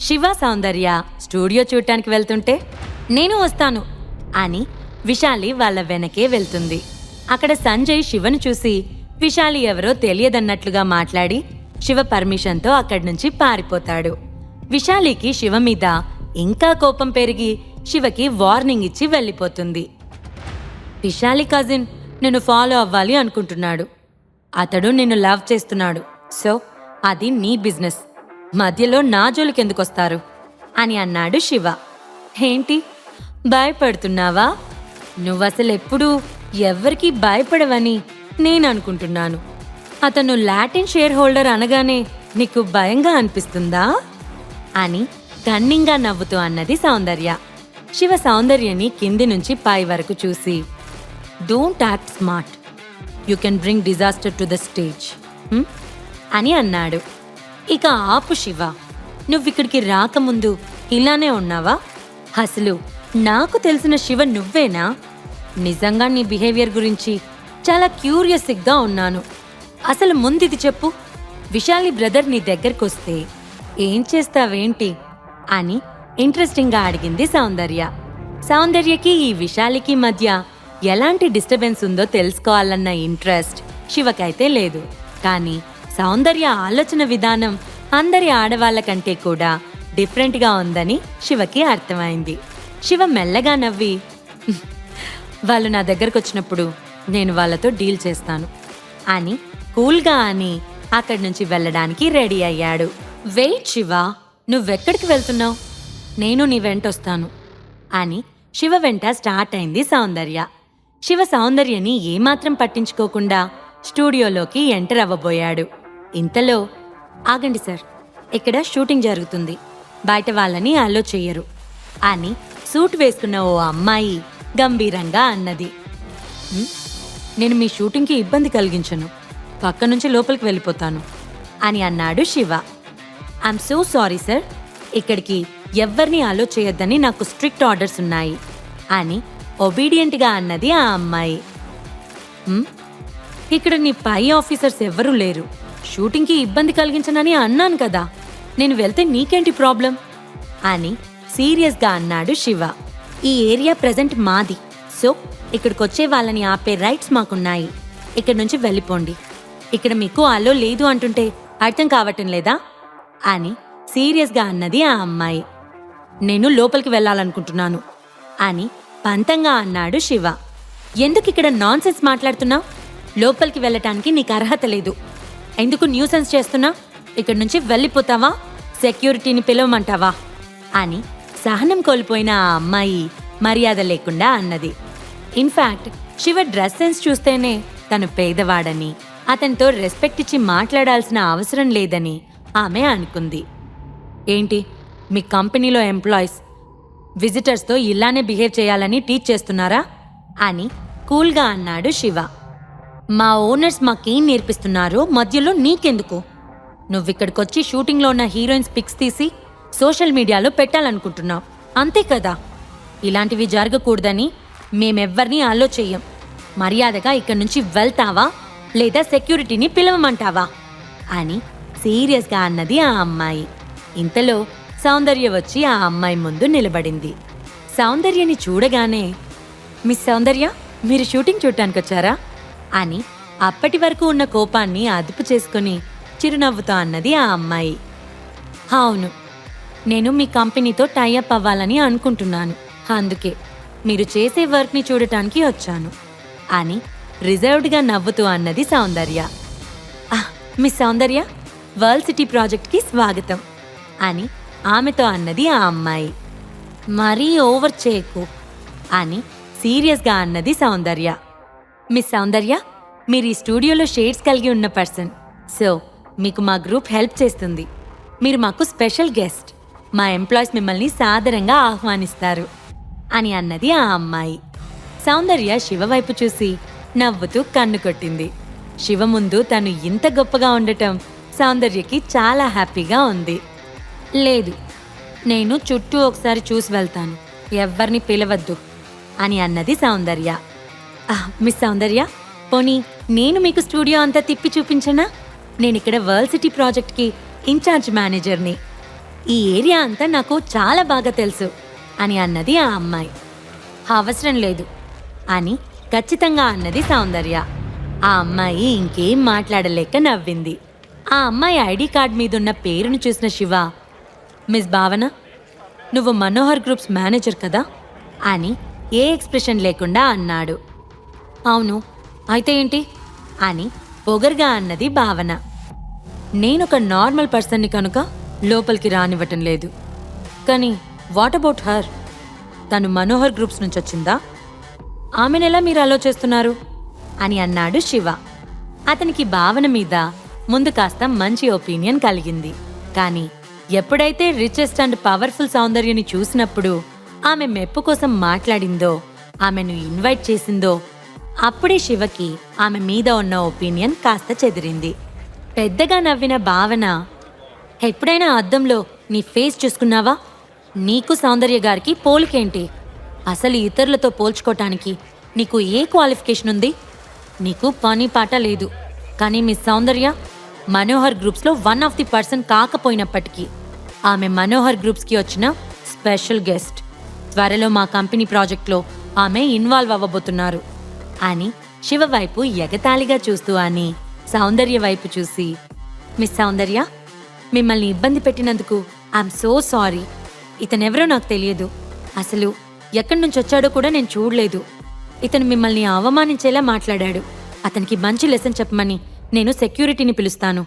శివ సౌందర్య studio చూడటానికి వెళ్తుంటే నేను వస్తాను అని విశాలి వాళ్ళ వెనకే వెళ్తుంది. అక్కడ సంజయ్ శివను చూసి విశాలి ఎవరో తెలియదన్నట్లుగా మాట్లాడి శివ పర్మిషన్తో అక్కడి నుంచి పారిపోతాడు. విశాలికి శివ మీద ఇంకా కోపం పెరిగి శివకి వార్నింగ్ ఇచ్చి వెళ్ళిపోతుంది. విశాలి కజిన్ నిన్ను ఫాలో అవ్వాలి అనుకుంటున్నాడు. అతడు నిన్ను లవ్ చేస్తున్నాడు. సో అది నీ బిజినెస్. మధ్యలో నా జోలికి అని అన్నాడు శివ. ఏంటి? భయపడుతున్నావా? నువ్వసలెప్పుడూ ఎవ్వరికీ భయపడవని నేను అనుకుంటున్నాను అతను లాటిన్ షేర్ హోల్డర్ అనగానే నీకు భయంగా అనిపిస్తుందా? అని కన్నింగా నవ్వుతూ అన్నది సౌందర్య. శివ సౌందర్యని కింది నుంచి పై వరకు చూసి don't act smart. You can bring disaster to the stage. అని అన్నాడు. ఇక ఆపు శివ. నువ్విక్కడికి రాకముందు ఇలానే ఉన్నావా? అసలు నాకు తెలిసిన శివ నువ్వేనా? నిజంగా నీ బిహేవియర్ గురించి చాలా క్యూరియస్గా ఉన్నాను. అసలు ముందిది చెప్పు. విశాలి బ్రదర్ నీ దగ్గరకు వస్తే ఏం చేస్తావేంటి? అని ఇంట్రెస్టింగ్గా అడిగింది సౌందర్య. సౌందర్యకి ఈ విశాలికి మధ్య ఎలాంటి డిస్టర్బెన్స్ ఉందో తెలుసుకోవాలన్న ఇంట్రెస్ట్ శివకైతే లేదు. కానీ సౌందర్య ఆలోచన విధానం అందరి ఆడవాళ్ళ కంటే కూడా డిఫరెంట్గా ఉందని శివకి అర్థమైంది. శివ మెల్లగా నవ్వి వాళ్ళు నా దగ్గరకు వచ్చినప్పుడు నేను వాళ్ళతో డీల్ చేస్తాను అని కూల్గా అని అక్కడి నుంచి వెళ్ళడానికి రెడీ అయ్యాడు. వెయిట్ శివ నువ్వెక్కడికి వెళ్తున్నావు? నేను నీ వెంట వస్తాను అని శివ వెంట స్టార్ట్ అయింది సౌందర్య. శివ సౌందర్యని ఏమాత్రం పట్టించుకోకుండా స్టూడియోలోకి ఎంటర్ అవ్వబోయాడు. ఇంతలో ఆగండి సార్ ఇక్కడ షూటింగ్ జరుగుతుంది. బయట వాళ్ళని అలో చెయ్యరు అని సూట్ వేసుకున్న ఓ అమ్మాయి గంభీరంగా అన్నది. నేను మీ షూటింగ్కి ఇబ్బంది కలిగించను. పక్క నుంచి లోపలికి వెళ్ళిపోతాను అని అన్నాడు Shiva. I'm so sorry sir ఇక్కడికి ఎవ్వరిని అలో చేయొద్దని నాకు స్ట్రిక్ట్ ఆర్డర్స్ ఉన్నాయి అని ఒబీడియంట్గా అన్నది ఆ అమ్మాయి. ఇక్కడ నీ పై ఆఫీసర్స్ ఎవ్వరూ లేరు. షూటింగ్కి ఇబ్బంది కలిగించనని అన్నాను కదా. నేను వెళ్తే నీకేంటి ప్రాబ్లం? అని సీరియస్గా అన్నాడు శివ. ఈ ఏరియా ప్రజెంట్ మాది. సో ఇక్కడికి వచ్చే వాళ్ళని ఆపే రైట్స్ మాకున్నాయి. ఇక్కడి నుంచి వెళ్ళిపోండి. ఇక్కడ మీకు అలో లేదు అంటుంటే అర్థం కావటం లేదా? అని సీరియస్గా అన్నది ఆ అమ్మాయి. నేను లోపలికి వెళ్ళాలనుకుంటున్నాను. అని పంతంగా అన్నాడు శివ. ఎందుకు ఇక్కడ నాన్సెన్స్ మాట్లాడుతున్నావు? లోపలికి వెళ్ళటానికి నీకు అర్హత లేదు. ఎందుకు న్యూసెన్స్ చేస్తున్నా? ఇక్కడి నుంచి వెళ్ళిపోతావా? సెక్యూరిటీని పిలవమంటావా? అని సహనం కోల్పోయిన ఆ అమ్మాయి మర్యాద లేకుండా అన్నది. ఇన్ఫాక్ట్ శివ డ్రెస్ సెన్స్ చూస్తేనే తను పేదవాడని అతనితో రెస్పెక్ట్ ఇచ్చి మాట్లాడాల్సిన అవసరం లేదని ఆమె అనుకుంది. ఏంటి? మీ కంపెనీలో ఎంప్లాయీస్ విజిటర్స్తో ఇలానే బిహేవ్ చేయాలని టీచ్ చేస్తున్నారా? అని కూల్గా అన్నాడు శివ. మా ఓనర్స్ మాకేం నేర్పిస్తున్నారో మధ్యలో నీకెందుకు? నువ్విక్కడికొచ్చి షూటింగ్లో ఉన్న హీరోయిన్స్ పిక్స్ తీసి సోషల్ మీడియాలో పెట్టాలనుకుంటున్నావు. అంతే కదా? ఇలాంటివి జరగకూడదని మేమెవ్వరినీ అలో చెయ్యం మర్యాదగా ఇక్కడి నుంచి వెళ్తావా? లేదా సెక్యూరిటీని పిలవమంటావా? అని సీరియస్గా అన్నది ఆ అమ్మాయి. ఇంతలో సౌందర్య వచ్చి ఆ అమ్మాయి ముందు నిలబడింది. సౌందర్యని చూడగానే మిస్ సౌందర్య మీరు షూటింగ్ చూడటానికి వచ్చారా అని అప్పటి వరకు ఉన్న కోపాన్ని అదుపు చేసుకుని చిరునవ్వుతో అన్నది ఆ అమ్మాయి. అవును నేను మీ కంపెనీతో టైఅప్ అవ్వాలని అనుకుంటున్నాను. అందుకే మీరు చేసే వర్క్ని చూడటానికి వచ్చాను అని రిజర్వ్డ్గా నవ్వుతూ అన్నది సౌందర్య. మీ మిస్ సౌందర్య వరల్డ్ సిటీ ప్రాజెక్ట్కి స్వాగతం అని ఆమెతో అన్నది ఆ అమ్మాయి. మరీ ఓవర్ చేయకు అని సీరియస్గా అన్నది సౌందర్య. మిస్ సౌందర్య మీరు ఈ స్టూడియోలో షేడ్స్ కలిగి ఉన్న పర్సన్. సో మీకు మా గ్రూప్ హెల్ప్ చేస్తుంది. మీరు మాకు స్పెషల్ గెస్ట్. మా ఎంప్లాయీస్ మిమ్మల్ని సాదరంగా ఆహ్వానిస్తారు అని అన్నది ఆ అమ్మాయి. సౌందర్య శివ వైపు చూసి నవ్వుతూ కన్ను కొట్టింది. శివ ముందు తను ఇంత గొప్పగా ఉండటం సౌందర్యకి చాలా హ్యాపీగా ఉంది. లేదు నేను చుట్టూ ఒకసారి చూసి వెళ్తాను. ఎవ్వరిని పిలవద్దు అని అన్నది సౌందర్య. మిస్ సౌందర్య పోనీ నేను మీకు స్టూడియో అంతా తిప్పి చూపించనా? నేను ఇక్కడ వరల్డ్ సిటీ ప్రాజెక్ట్కి ఇన్ఛార్జ్ మేనేజర్ని. ఈ ఏరియా అంతా నాకు చాలా బాగా తెలుసు అని అన్నది ఆ అమ్మాయి. అవసరం లేదు అని ఖచ్చితంగా అన్నది సౌందర్య. ఆ అమ్మాయి ఇంకేం మాట్లాడలేక నవ్వింది. ఆ అమ్మాయి ఐడి కార్డ్ మీదున్న పేరును చూసిన శివ మిస్ భావన నువ్వు మనోహర్ గ్రూప్స్ మేనేజర్ కదా? అని ఏ ఎక్స్ప్రెషన్ లేకుండా అన్నాడు. అవును. అయితే ఏంటి? అని పొగరుగా అన్నది భావన. నేనొక నార్మల్ పర్సన్ని కనుక లోపలికి రానివ్వటం లేదు. కానీ వాట్ అబౌట్ హర్? తను మనోహర్ గ్రూప్స్ నుంచి వచ్చిందా ఆమెనెలా మీరు అలో చేస్తున్నారు? అని అన్నాడు శివ. అతనికి భావన మీద ముందు కాస్త మంచి ఒపీనియన్ కలిగింది. కానీ ఎప్పుడైతే రిచెస్ట్ అండ్ పవర్ఫుల్ సౌందర్యని చూసినప్పుడు ఆమె మెప్పు కోసం మాట్లాడిందో ఆమెను ఇన్వైట్ చేసిందో అప్పుడే శివకి ఆమె మీద ఉన్న ఒపీనియన్ కాస్త చెదిరింది. పెద్దగా నవ్విన భావన ఎప్పుడైనా అద్దంలో నీ ఫేస్ చూసుకున్నావా? నీకు సౌందర్య గారికి పోలికేంటి? అసలు ఇతరులతో పోల్చుకోటానికి నీకు ఏ క్వాలిఫికేషన్ ఉంది? నీకు పని పాట లేదు. కానీ మీ సౌందర్య మనోహర్ గ్రూప్స్లో వన్ ఆఫ్ ది పర్సన్ కాకపోయినప్పటికీ ఆమె మనోహర్ గ్రూప్స్కి వచ్చిన స్పెషల్ గెస్ట్. త్వరలో మా కంపెనీ ప్రాజెక్ట్లో ఆమె ఇన్వాల్వ్ అవ్వబోతున్నారు. అని శివ వైపు ఎగతాళిగా చూస్తూ అని సౌందర్య వైపు చూసి మిస్ సౌందర్య మిమ్మల్ని ఇబ్బంది పెట్టినందుకు ఐఎమ్ సో సారీ. ఇతనెవరో నాకు తెలియదు. అసలు ఎక్కడి నుంచి వచ్చాడో కూడా నేను చూడలేదు. ఇతను మిమ్మల్ని అవమానించేలా మాట్లాడాడు. అతనికి మంచి లెసన్ చెప్పమని నేను సెక్యూరిటీని పిలుస్తాను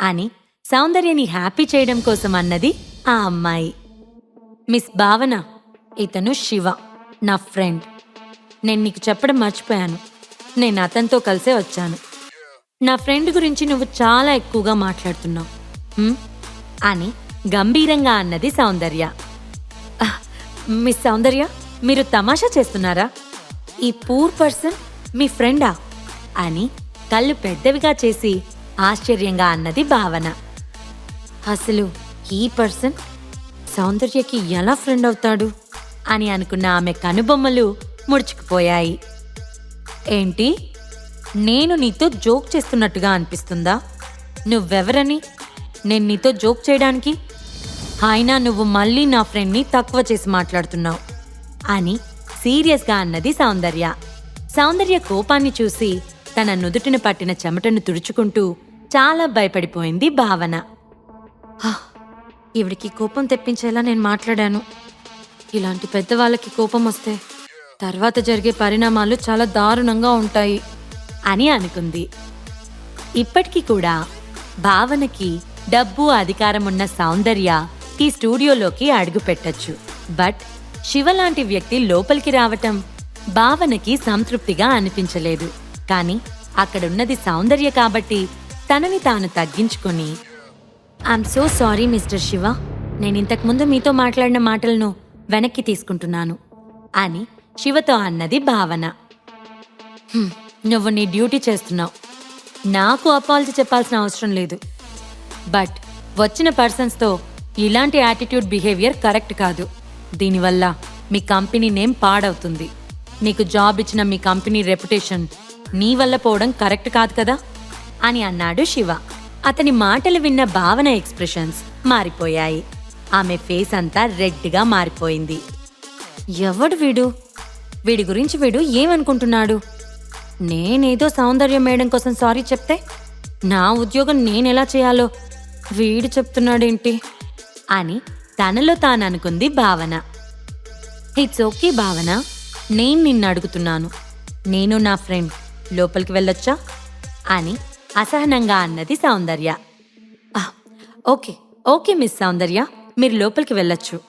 అని సౌందర్యని హ్యాపీ చేయడం కోసం అన్నది ఆ అమ్మాయి. మిస్ భావన ఇతను శివ నా ఫ్రెండ్. నేను నీకు చెప్పడం మర్చిపోయాను. నేను అతనితో కలిసే వచ్చాను. నా ఫ్రెండ్ గురించి నువ్వు చాలా ఎక్కువగా మాట్లాడుతున్నావు. అని గంభీరంగా అన్నది సౌందర్య. మిస్ సౌందర్య మీరు తమాషా చేస్తున్నారా? ఈ పూర్ పర్సన్ మీ ఫ్రెండా? అని కళ్ళు పెద్దవిగా చేసి ఆశ్చర్యంగా అన్నది భావన. అసలు ఈ పర్సన్ సౌందర్యకి ఎలా ఫ్రెండ్ అవుతాడు? అని అనుకున్న ఆమె కనుబొమ్మలు ముడుచుకుపోయాయి. ఏంటి? నేను నీతో జోక్ చేస్తున్నట్టుగా అనిపిస్తుందా? నువ్వెవరని? నేను నీతో జోక్ చేయడానికి? అయినా నువ్వు మళ్ళీ నా ఫ్రెండ్ని తక్కువ చేసి మాట్లాడుతున్నావు. అని సీరియస్గా అన్నది సౌందర్య. సౌందర్య కోపాన్ని చూసి తన నుదుటిన పట్టిన చెమటను తుడుచుకుంటూ చాలా భయపడిపోయింది భావన. ఈవిడికి కోపం తెప్పించేలా నేను మాట్లాడాను. ఇలాంటి పెద్దవాళ్ళకి కోపం వస్తే తర్వాత జరిగే పరిణామాలు చాలా దారుణంగా ఉంటాయి. అని అనుకుంది. ఇప్పటికీ కూడా భావనకి డబ్బు అధికారం ఉన్న సౌందర్య ఈ స్టూడియోలోకి అడుగు పెట్టచ్చు బట్ శివ లాంటి వ్యక్తి లోపలికి రావటం భావనకి సంతృప్తిగా అనిపించలేదు. కానీ అక్కడున్నది సౌందర్య కాబట్టి తనని తాను తగ్గించుకొని I'm so sorry mister Shiva. నేను ఇంతకుముందు మీతో మాట్లాడిన మాటలను వెనక్కి తీసుకుంటున్నాను అని శివతో అన్నది భావన. నువ్వు నీ డ్యూటీ చేస్తున్నావు. నాకు అపాలజీ చెప్పాల్సిన అవసరం లేదు. బట్ వచ్చిన పర్సన్స్తో ఇలాంటి యాటిట్యూడ్ బిహేవియర్ కరెక్ట్ కాదు. దీనివల్ల మీ కంపెనీ నేమ్ పాడవుతుంది. నీకు జాబ్ ఇచ్చిన మీ కంపెనీ రెప్యుటేషన్ నీ వల్ల పోవడం కరెక్ట్ కాదు కదా? అని అన్నాడు శివ. అతని మాటలు విన్న భావన ఎక్స్ప్రెషన్స్ మారిపోయాయి. ఆమె ఫేస్ అంతా రెడ్గా మారిపోయింది. ఎవడు వీడు? వీడి గురించి వీడు ఏమనుకుంటున్నాడు? నేనేదో సౌందర్య మేడం కోసం సారీ చెప్తే నా ఉద్యోగం నేనెలా చేయాలో? వీడు చెప్తున్నాడేంటి? అని తనలో తాను అనుకుంది భావన. ఇట్స్ ఓకే భావన నేను నిన్ను అడుగుతున్నాను. నేను నా ఫ్రెండ్ లోపలికి వెళ్ళొచ్చా? అని అసహనంగా అన్నది సౌందర్య. "ఆహ్, ఓకే ఓకే మిస్ సౌందర్య మీరు లోపలికి వెళ్ళొచ్చు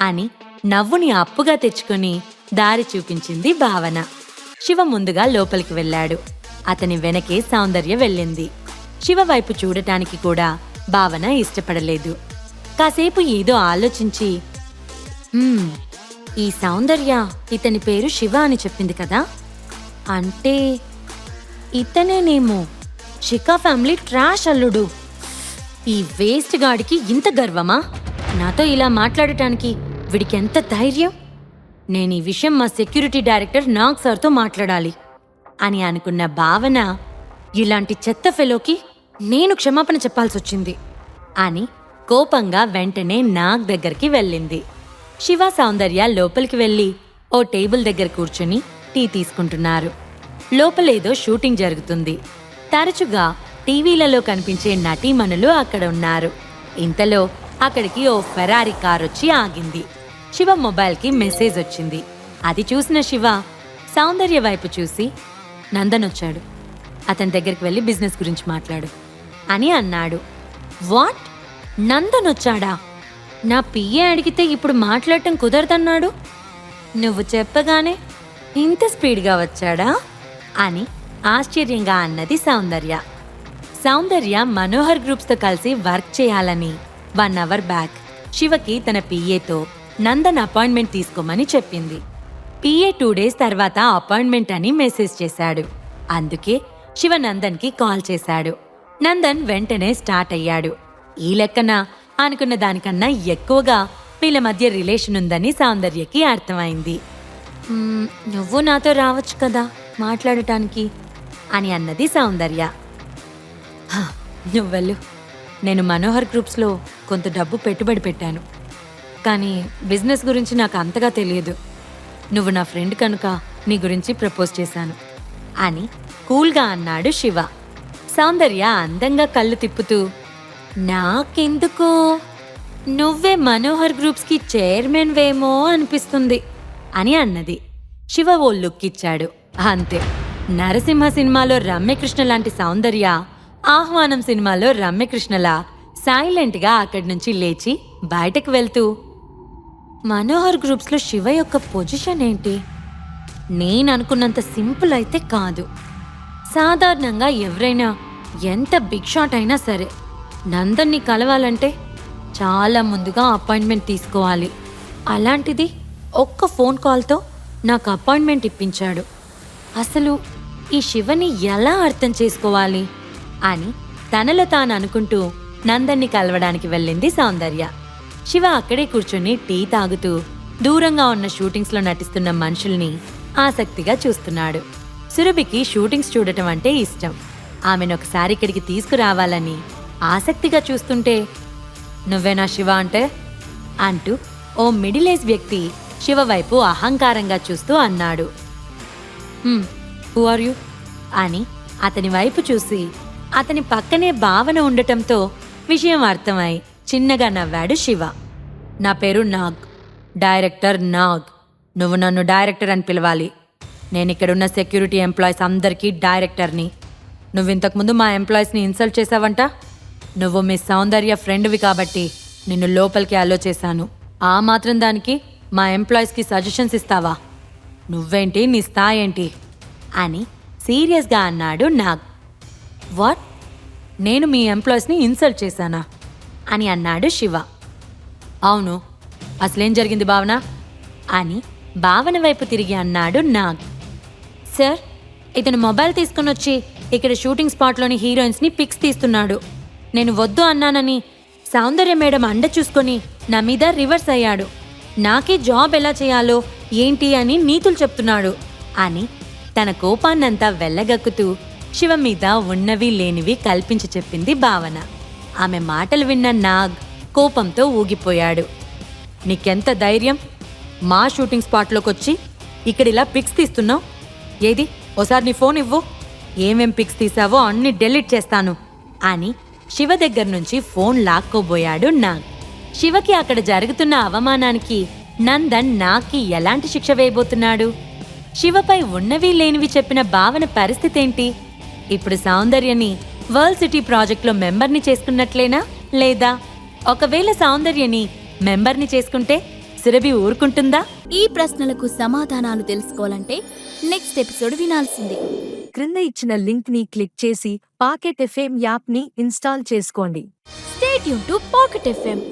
అని నవ్వుని అప్పుగా తెచ్చుకొని దారి చూపించింది భావన. శివ ముందుగా లోపలికి వెళ్ళాడు. అతని వెనకే సౌందర్య వెళ్ళింది. శివ వైపు చూడటానికి కూడా భావన ఇష్టపడలేదు. కాసేపు ఏదో ఆలోచించి ఈ సౌందర్య ఇతని పేరు శివ అని చెప్పింది కదా? అంటే ఇతనేనేమో షికా ఫ్యామిలీ ట్రాష్ అల్లుడు. ఈ వేస్ట్ గాడికి ఇంత గర్వమా? నాతో ఇలా మాట్లాడటానికి వీడికి ఎంత ధైర్యం? నేను ఈ విషయం మా సెక్యూరిటీ డైరెక్టర్ నాగ్ సార్తో మాట్లాడాలి అని అనుకున్న భావన ఇలాంటి చెత్త ఫెలోకి నేను క్షమాపణ చెప్పాల్సి వచ్చింది అని కోపంగా వెంటనే నాగ్ దగ్గరికి వెళ్ళింది. శివ సౌందర్య లోపలికి వెళ్ళి ఓ టేబుల్ దగ్గర కూర్చుని టీ తీసుకుంటున్నారు. లోపలేదో షూటింగ్ జరుగుతుంది. తరచుగా టీవీలలో కనిపించే నటీమణులు అక్కడ ఉన్నారు. ఇంతలో అక్కడికి ఓ ఫెరారీ కారు వచ్చి ఆగింది. శివ మొబైల్కి మెసేజ్ వచ్చింది. అది చూసిన శివ సౌందర్య వైపు చూసి నందన్ వచ్చాడు అతని దగ్గరికి వెళ్ళి బిజినెస్ గురించి మాట్లాడు. అని అన్నాడు. వాట్? నందన్ వచ్చాడా నా పిఏ అడిగితే ఇప్పుడు మాట్లాడటం కుదరదన్నాడు? నువ్వు చెప్పగానే ఇంత స్పీడ్గా వచ్చాడా? అని ఆశ్చర్యంగా అన్నది సౌందర్య. సౌందర్య మనోహర్ గ్రూప్స్తో కలిసి వర్క్ చేయాలని వన్ అవర్ బ్యాక్ శివకి తన పిఏతో నందన్ అపాయింట్మెంట్ తీసుకోమని చెప్పింది. పిఏ టూ డేస్ తర్వాత అపాయింట్మెంట్ అని మెసేజ్ చేశాడు. అందుకే శివ నందన్కి కాల్ చేశాడు. నందన్ వెంటనే స్టార్ట్ అయ్యాడు. ఈ లెక్కన అనుకున్న దానికన్నా ఎక్కువగా వీళ్ళ మధ్య రిలేషన్ ఉందని సౌందర్యకి అర్థమైంది. నువ్వు నాతో రావచ్చు కదా మాట్లాడటానికి? అని అన్నది సౌందర్య. నువ్వెళ్ళు. నేను మనోహర్ గ్రూప్స్లో కొంత డబ్బు పెట్టుబడి పెట్టాను. కానీ బిజినెస్ గురించి నాకు అంతగా తెలియదు. నువ్వు నా ఫ్రెండ్ కనుక నీ గురించి ప్రపోజ్ చేశాను. అని కూల్గా అన్నాడు శివ. సౌందర్య అందంగా కళ్ళు తిప్పుతూ నాకెందుకో? నువ్వే మనోహర్ గ్రూప్స్కి చైర్మన్ వేమో అనిపిస్తుంది అని అన్నది. శివ ఓ లుక్ ఇచ్చాడు. అంతే. నరసింహ సినిమాలో రమ్యకృష్ణ లాంటి సౌందర్య ఆహ్వానం సినిమాలో రమ్యకృష్ణలా సైలెంట్గా అక్కడి నుంచి లేచి బయటకు వెళ్తూ మనోహర్ గ్రూప్స్లో శివ యొక్క పొజిషన్ ఏంటి? నేను అనుకున్నంత సింపుల్ అయితే కాదు. సాధారణంగా ఎవరైనా ఎంత బిగ్ షాట్ అయినా సరే నందన్ని కలవాలంటే చాలా ముందుగా అపాయింట్మెంట్ తీసుకోవాలి. అలాంటిది ఒక్క ఫోన్ కాల్తో నాకు అపాయింట్మెంట్ ఇప్పించాడు. అసలు ఈ శివని ఎలా అర్థం చేసుకోవాలి? అని తనలో తాను అనుకుంటూ నందన్ని కలవడానికి వెళ్ళింది సౌందర్య. శివ అక్కడే కూర్చొని టీ తాగుతూ దూరంగా ఉన్న షూటింగ్స్లో నటిస్తున్న మనుషుల్ని ఆసక్తిగా చూస్తున్నాడు. సురభికి షూటింగ్స్ చూడటం అంటే ఇష్టం. ఆమెను ఒకసారి ఇక్కడికి తీసుకురావాలని ఆసక్తిగా చూస్తుంటే నువ్వేనా శివ అంటే? అంటూ ఓ మిడిల్ ఏజ్ వ్యక్తి శివ వైపు అహంకారంగా చూస్తూ అన్నాడు. Who are you? అని అతని వైపు చూసి అతని పక్కనే భావన ఉండటంతో విషయం అర్థమై చిన్నగా నవ్వాడు శివ. నా పేరు నాగ్. డైరెక్టర్ నాగ్. నువ్వు నన్ను డైరెక్టర్ అని పిలవాలి. నేను ఇక్కడున్న సెక్యూరిటీ ఎంప్లాయీస్ అందరికీ డైరెక్టర్ని. నువ్వు ఇంతకుముందు మా ఎంప్లాయీస్ని ఇన్సల్ట్ చేసావంట నువ్వు మీ సౌందర్య ఫ్రెండ్వి కాబట్టి నిన్ను లోపలికి అలో చేశాను. ఆ మాత్రం దానికి మా ఎంప్లాయీస్కి సజెషన్స్ ఇస్తావా? నువ్వేంటి? నీ స్థాయి ఏంటి? అని సీరియస్గా అన్నాడు నాగ్. వాట్? నేను మీ ఎంప్లాయీస్ని ఇన్సల్ట్ చేశానా? అని అన్నాడు శివ. అవును అసలేం జరిగింది భావన? అని భావన వైపు తిరిగి అన్నాడు నాగ్. సార్ ఇతను మొబైల్ తీసుకుని వచ్చి ఇక్కడ షూటింగ్ స్పాట్లోని హీరోయిన్స్ని పిక్స్ తీస్తున్నాడు. నేను వద్దు అన్నానని సౌందర్య మేడం అండ చూసుకొని నా మీద రివర్స్ అయ్యాడు. నాకే జాబ్ ఎలా చేయాలో ఏంటి అని నీతులు చెప్తున్నాడు అని తన కోపాన్నంతా వెళ్ళగక్కుతూ శివ మీద ఉన్నవి లేనివి కల్పించి చెప్పింది భావన. ఆమె మాటలు విన్న నాగ్ కోపంతో ఊగిపోయాడు. నీకెంత ధైర్యం? మా షూటింగ్ స్పాట్లోకి వచ్చి ఇక్కడ ఇలా పిక్స్ తీస్తున్నావు? ఏది? ఓసారి నీ ఫోన్ ఇవ్వు. ఏమేం పిక్స్ తీసావో అన్ని డెలీట్ చేస్తాను అని శివ దగ్గర నుంచి ఫోన్ లాక్కోబోయాడు నాగ్. శివకి అక్కడ జరుగుతున్న అవమానానికి నందన్ నాగ్కి ఎలాంటి శిక్ష వేయబోతున్నాడు? శివపై ఉన్నవి లేనివి చెప్పిన భావన పరిస్థితి ఏంటి? ఇప్పుడు సౌందర్యని వరల్డ్ సిటీ ప్రాజెక్ట్లో మెంబర్ని చేసుకున్నట్లేనా? లేదా ఒకవేళ సౌందర్యని మెంబర్ని చేసుకుంటే సురభి ఊరుకుంటుందా? ఈ ప్రశ్నలకు సమాధానాలు తెలుసుకోవాలంటే నెక్స్ట్ ఎపిసోడ్ వినాల్సిందే. క్రింద ఇచ్చిన లింక్ని క్లిక్ చేసి పాకెట్ ఎఫ్ఎం యాప్ని ఇన్స్టాల్ చేసుకోండి. స్టేట్ యూన్ టు పాకెట్ ఎఫ్ఎం